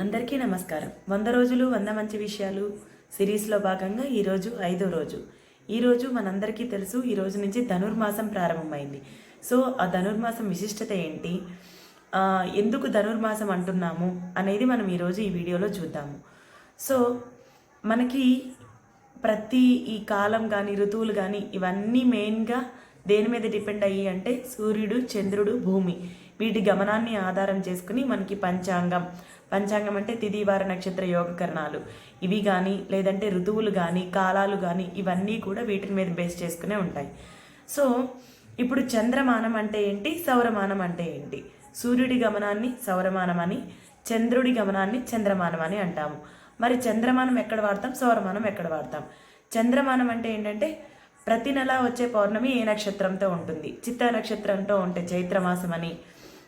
అందరికీ నమస్కారం. వంద రోజులు వంద మంచి విషయాలు సిరీస్లో భాగంగా ఈరోజు ఐదో రోజు. ఈరోజు మనందరికీ తెలుసు ఈ రోజు నుంచి ధనుర్మాసం ప్రారంభమైంది. సో ఆ ధనుర్మాసం విశిష్టత ఏంటి? ఎందుకు ధనుర్మాసం అంటున్నాము అనేది మనం ఈరోజు ఈ వీడియోలో చూద్దాము. సో మనకి ప్రతి ఈ కాలం కానీ ఋతువులు కానీ ఇవన్నీ మెయిన్గా దేని మీద డిపెండ్ అయ్యి అంటే సూర్యుడు చంద్రుడు భూమి. వీటి గమనాన్ని ఆధారం చేసుకుని మనకి పంచాంగం పంచాంగం అంటే తిదివార నక్షత్ర యోగకరణాలు. ఇవి కానీ లేదంటే ఋతువులు కానీ కాలాలు కానీ ఇవన్నీ కూడా వీటి మీద బేస్ చేసుకునే ఉంటాయి. సో ఇప్పుడు చంద్రమానం అంటే ఏంటి? సౌరమానం అంటే ఏంటి? సూర్యుడి గమనాన్ని సౌరమానం అని చంద్రుడి గమనాన్ని చంద్రమానం అని అంటాము. మరి చంద్రమానం ఎక్కడ వాడతాం? సౌరమానం ఎక్కడ వాడతాం? చంద్రమానం అంటే ఏంటంటే ప్రతి నెల వచ్చే పౌర్ణమి ఏ నక్షత్రంతో ఉంటుంది? చిత్త నక్షత్రంతో ఉంటే చైత్రమాసం అని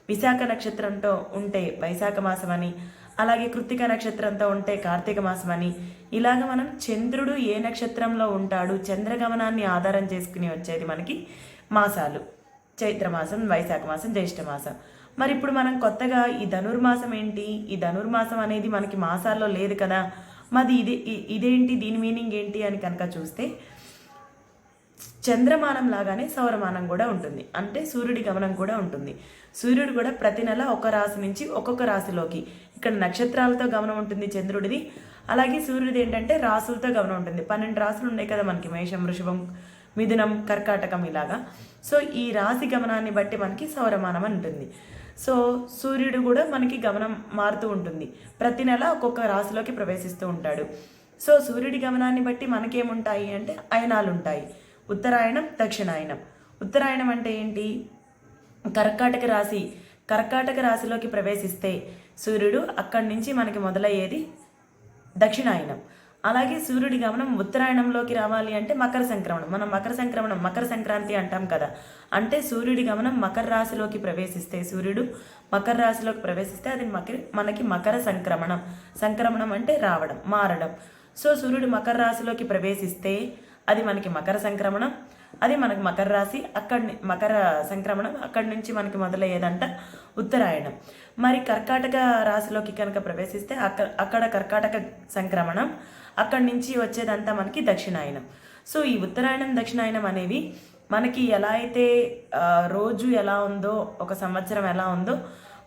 విశాఖ నక్షత్రంతో ఉంటే వైశాఖ మాసం అని అలాగే కృత్తిక నక్షత్రంతో ఉంటే కార్తీక మాసం అని ఇలాగ మనం చంద్రుడు ఏ నక్షత్రంలో ఉంటాడు చంద్రగమనాన్ని ఆధారం చేసుకుని వచ్చేది మనకి మాసాలు. చైత్రమాసం వైశాఖ మాసం జ్యేష్ఠ మాసం. మరి ఇప్పుడు మనం కొత్తగా ఈ ధనుర్మాసం ఏంటి? ఈ ధనుర్మాసం అనేది మనకి మాసాల్లో లేదు కదా. మాది ఇది ఇ- ఇదేంటి? దీని మీనింగ్ ఏంటి అని కనుక చూస్తే చంద్రమానం లాగానే సౌరమానం కూడా ఉంటుంది. అంటే సూర్యుడి గమనం కూడా ఉంటుంది. సూర్యుడు కూడా ప్రతి నెల ఒక రాశి నుంచి ఒక్కొక్క రాశిలోకి. ఇక్కడ నక్షత్రాలతో గమనం ఉంటుంది చంద్రుడిది. అలాగే సూర్యుడిది ఏంటంటే రాసులతో గమనం ఉంటుంది. పన్నెండు రాసులు ఉన్నాయి కదా మనకి. మేషం వృషభం మిథునం కర్కాటకం ఇలాగా. సో ఈ రాశి గమనాన్ని బట్టి మనకి సౌరమానం అని ఉంటుంది. సో సూర్యుడు కూడా మనకి గమనం మారుతూ ఉంటుంది. ప్రతి నెల ఒక్కొక్క రాశిలోకి ప్రవేశిస్తూ ఉంటాడు. సో సూర్యుడి గమనాన్ని బట్టి మనకేముంటాయి అంటే అయనాలు ఉంటాయి. ఉత్తరాయణం దక్షిణాయనం. ఉత్తరాయణం అంటే ఏంటి? కర్కాటక రాశి. కర్కాటక రాశిలోకి ప్రవేశిస్తే సూర్యుడు అక్కడి నుంచి మనకి మొదలయ్యేది దక్షిణాయనం. అలాగే సూర్యుడి గమనం ఉత్తరాయణంలోకి రావాలి అంటే మకర సంక్రమణం. మనం మకర సంక్రమణం మకర సంక్రాంతి అంటాం కదా. అంటే సూర్యుడి గమనం మకర రాశిలోకి ప్రవేశిస్తే సూర్యుడు మకర రాశిలోకి ప్రవేశిస్తే అది మకర మనకి మకర సంక్రమణం. సంక్రమణం అంటే రావడం మారడం. సో సూర్యుడు మకర రాశిలోకి ప్రవేశిస్తే అది మనకి మకర సంక్రమణం అది మనకి మకర రాశి అక్కడి మకర సంక్రమణం అక్కడి నుంచి మనకి మొదలయ్యేదంట ఉత్తరాయణం. మరి కర్కాటక రాశిలోకి కనుక ప్రవేశిస్తే అక్కడ అక్కడ కర్కాటక సంక్రమణం అక్కడి నుంచి వచ్చేదంతా మనకి దక్షిణాయనం. సో ఈ ఉత్తరాయణం దక్షిణాయనం అనేవి మనకి ఎలా అయితే రోజు ఎలా ఉందో ఒక సంవత్సరం ఎలా ఉందో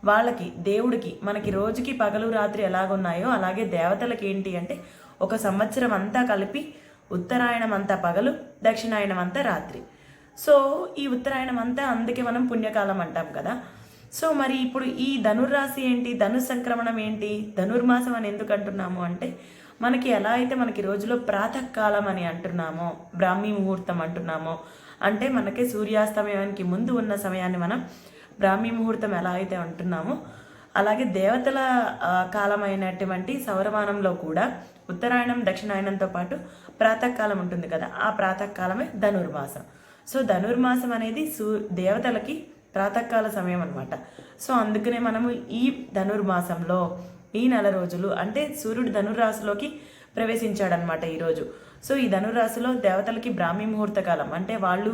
వాళ్ళకి దేవుడికి మనకి రోజుకి పగలు రాత్రి ఎలాగున్నాయో అలాగే దేవతలకి ఏంటి అంటే ఒక సంవత్సరం అంతా కలిపి ఉత్తరాయణం అంతా పగలు దక్షిణాయణం అంతా రాత్రి. సో ఈ ఉత్తరాయణం అంతా అందుకే మనం పుణ్యకాలం అంటాం కదా. సో మరి ఇప్పుడు ఈ ధనుర్రాశి ఏంటి ధను సంక్రమణం ఏంటి ధనుర్మాసం అని ఎందుకు అంటున్నాము అంటే మనకి ఎలా అయితే మనకి రోజులో ప్రాతకాలం అని అంటున్నామో బ్రాహ్మీ ముహూర్తం అంటున్నామో అంటే మనకి సూర్యాస్తమయానికి ముందు ఉన్న సమయాన్ని మనం బ్రాహ్మీ ముహూర్తం ఎలా అయితే అంటున్నామో అలాగే దేవతల కాలమైనటువంటి సౌరమానంలో కూడా ఉత్తరాయణం దక్షిణాయనంతో పాటు ప్రాతకాలం ఉంటుంది కదా ఆ ప్రాతకాలమే ధనుర్మాసం. సో ధనుర్మాసం అనేది సూ దేవతలకి ప్రాతకాల సమయం అనమాట సో అందుకనే మనము ఈ ధనుర్మాసంలో ఈ నెల రోజులు అంటే సూర్యుడు ధనుర్రాశిలోకి ప్రవేశించాడనమాట ఈరోజు. సో ఈ ధనురాశిలో దేవతలకి బ్రాహ్మీ ముహూర్త కాలం అంటే వాళ్ళు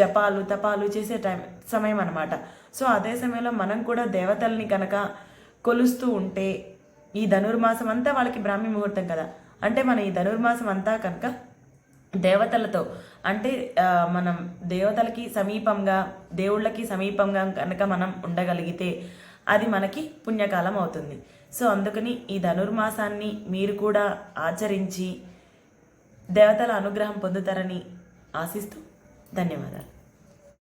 జపాలు తపాలు చేసే టైం సమయం అనమాట సో అదే సమయంలో మనం కూడా దేవతల్ని కనుక కొలుస్తూ ఉంటే ఈ ధనుర్మాసం అంతా వాళ్ళకి బ్రాహ్మీ ముహూర్తం కదా. అంటే మన ఈ ధనుర్మాసం అంతా కనుక దేవతలతో అంటే మనం దేవతలకి సమీపంగా దేవుళ్ళకి సమీపంగా కనుక మనం ఉండగలిగితే అది మనకి పుణ్యకాలం అవుతుంది. సో అందుకని ఈ ధనుర్మాసాన్ని మీరు కూడా ఆచరించి దేవతల అనుగ్రహం పొందుతారని ఆశిస్తూ ధన్యవాదాలు.